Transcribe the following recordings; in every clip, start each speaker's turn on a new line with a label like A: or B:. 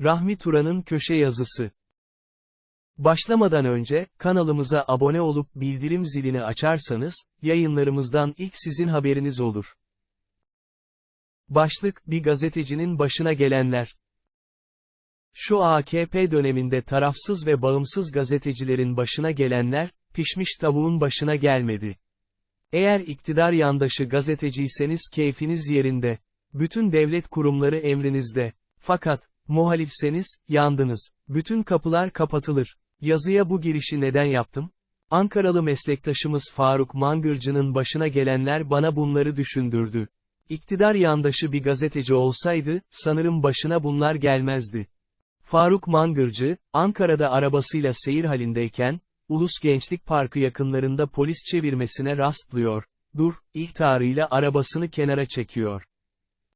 A: Rahmi Turan'ın köşe yazısı. Başlamadan önce, kanalımıza abone olup bildirim zilini açarsanız, yayınlarımızdan ilk sizin haberiniz olur. Başlık, bir gazetecinin başına gelenler. Şu AKP döneminde tarafsız ve bağımsız gazetecilerin başına gelenler, pişmiş tavuğun başına gelmedi. Eğer iktidar yandaşı gazeteciyseniz keyfiniz yerinde. Bütün devlet kurumları emrinizde. Fakat, muhalifseniz, yandınız. Bütün kapılar kapatılır. Yazıya bu girişi neden yaptım? Ankaralı meslektaşımız Faruk Mangırcı'nın başına gelenler bana bunları düşündürdü. İktidar yandaşı bir gazeteci olsaydı, sanırım başına bunlar gelmezdi. Faruk Mangırcı, Ankara'da arabasıyla seyir halindeyken, Ulus Gençlik Parkı yakınlarında polis çevirmesine rastlıyor. Dur, ihtarıyla arabasını kenara çekiyor.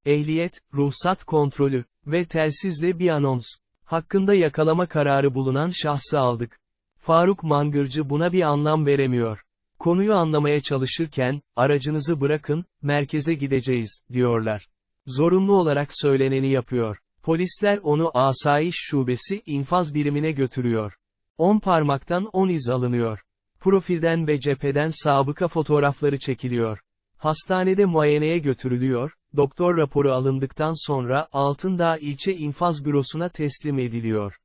A: Ehliyet, ruhsat kontrolü ve telsizle bir anons. Hakkında yakalama kararı bulunan şahsı aldık. Faruk Mangırcı buna bir anlam veremiyor. Konuyu anlamaya çalışırken, aracınızı bırakın, merkeze gideceğiz, diyorlar. Zorunlu olarak söyleneni yapıyor. Polisler onu asayiş şubesi infaz birimine götürüyor. 10 parmaktan 10 iz alınıyor. Profilden ve cepheden sabıka fotoğrafları çekiliyor. Hastanede muayeneye götürülüyor, doktor raporu alındıktan sonra Altındağ ilçe infaz bürosuna teslim ediliyor.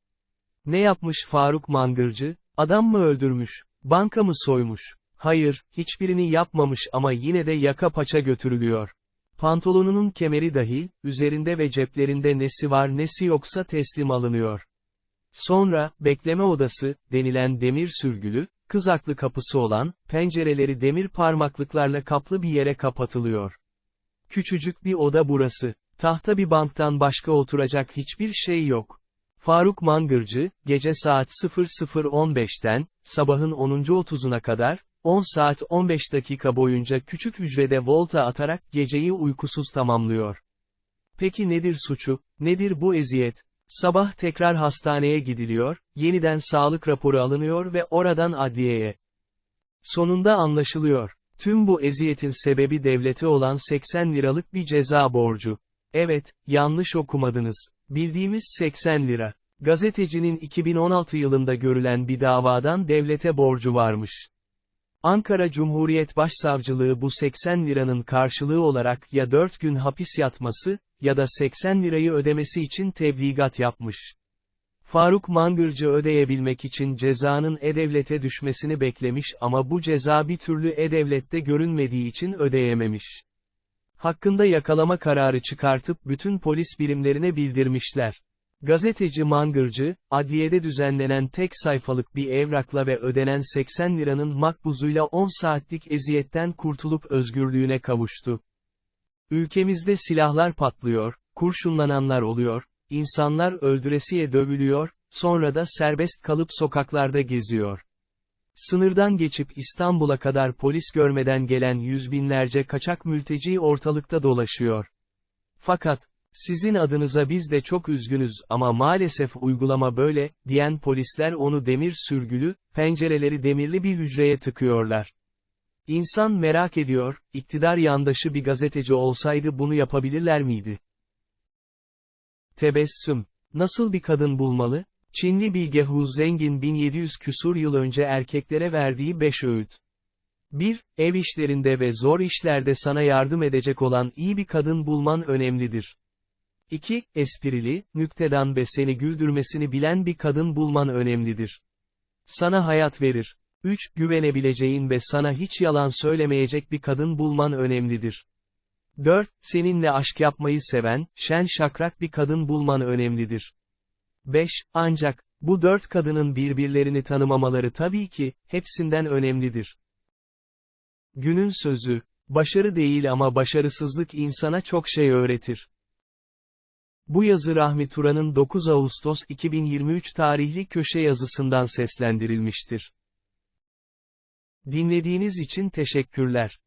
A: Ne yapmış Faruk Mangırcı? Adam mı öldürmüş? Banka mı soymuş? Hayır, hiçbirini yapmamış ama yine de yaka paça götürülüyor. Pantolonunun kemeri dahil, üzerinde ve ceplerinde nesi var nesi yoksa teslim alınıyor. Sonra, bekleme odası, denilen demir sürgülü, kızaklı kapısı olan, pencereleri demir parmaklıklarla kaplı bir yere kapatılıyor. Küçücük bir oda burası. Tahta bir banktan başka oturacak hiçbir şey yok. Faruk Mangırcı, gece saat 00.15'ten, sabahın 10.30'una kadar, 10 saat 15 dakika boyunca küçük hücrede volta atarak geceyi uykusuz tamamlıyor. Peki nedir suçu, nedir bu eziyet? Sabah tekrar hastaneye gidiliyor, yeniden sağlık raporu alınıyor ve oradan adliyeye. Sonunda anlaşılıyor. Tüm bu eziyetin sebebi devlete olan 80 liralık bir ceza borcu. Evet, yanlış okumadınız. Bildiğimiz 80 lira. Gazetecinin 2016 yılında görülen bir davadan devlete borcu varmış. Ankara Cumhuriyet Başsavcılığı bu 80 liranın karşılığı olarak ya 4 gün hapis yatması, ya da 80 lirayı ödemesi için tebligat yapmış. Faruk Mangırcı ödeyebilmek için cezanın E-Devlet'e düşmesini beklemiş ama bu ceza bir türlü E-Devlet'te görünmediği için ödeyememiş. Hakkında yakalama kararı çıkartıp bütün polis birimlerine bildirmişler. Gazeteci Mangırcı, adliyede düzenlenen tek sayfalık bir evrakla ve ödenen 80 liranın makbuzuyla 10 saatlik eziyetten kurtulup özgürlüğüne kavuştu. Ülkemizde silahlar patlıyor, kurşunlananlar oluyor, insanlar öldüresiye dövülüyor, sonra da serbest kalıp sokaklarda geziyor. Sınırdan geçip İstanbul'a kadar polis görmeden gelen yüz binlerce kaçak mülteci ortalıkta dolaşıyor. Fakat, sizin adınıza biz de çok üzgünüz ama maalesef uygulama böyle, diyen polisler onu demir sürgülü, pencereleri demirli bir hücreye tıkıyorlar. İnsan merak ediyor, iktidar yandaşı bir gazeteci olsaydı bunu yapabilirler miydi? Tebessüm. Nasıl bir kadın bulmalı? Çinli bilge Hu Zengin 1700 küsur yıl önce erkeklere verdiği 5 öğüt. 1. Ev işlerinde ve zor işlerde sana yardım edecek olan iyi bir kadın bulman önemlidir. 2. Esprili, nüktedan ve seni güldürmesini bilen bir kadın bulman önemlidir. Sana hayat verir. 3. Güvenebileceğin ve sana hiç yalan söylemeyecek bir kadın bulman önemlidir. 4. Seninle aşk yapmayı seven, şen şakrak bir kadın bulman önemlidir. 5. Ancak, bu dört kadının birbirlerini tanımamaları tabii ki, hepsinden önemlidir. Günün sözü, başarı değil ama başarısızlık insana çok şey öğretir. Bu yazı Rahmi Turan'ın 9 Ağustos 2023 tarihli köşe yazısından seslendirilmiştir. Dinlediğiniz için teşekkürler.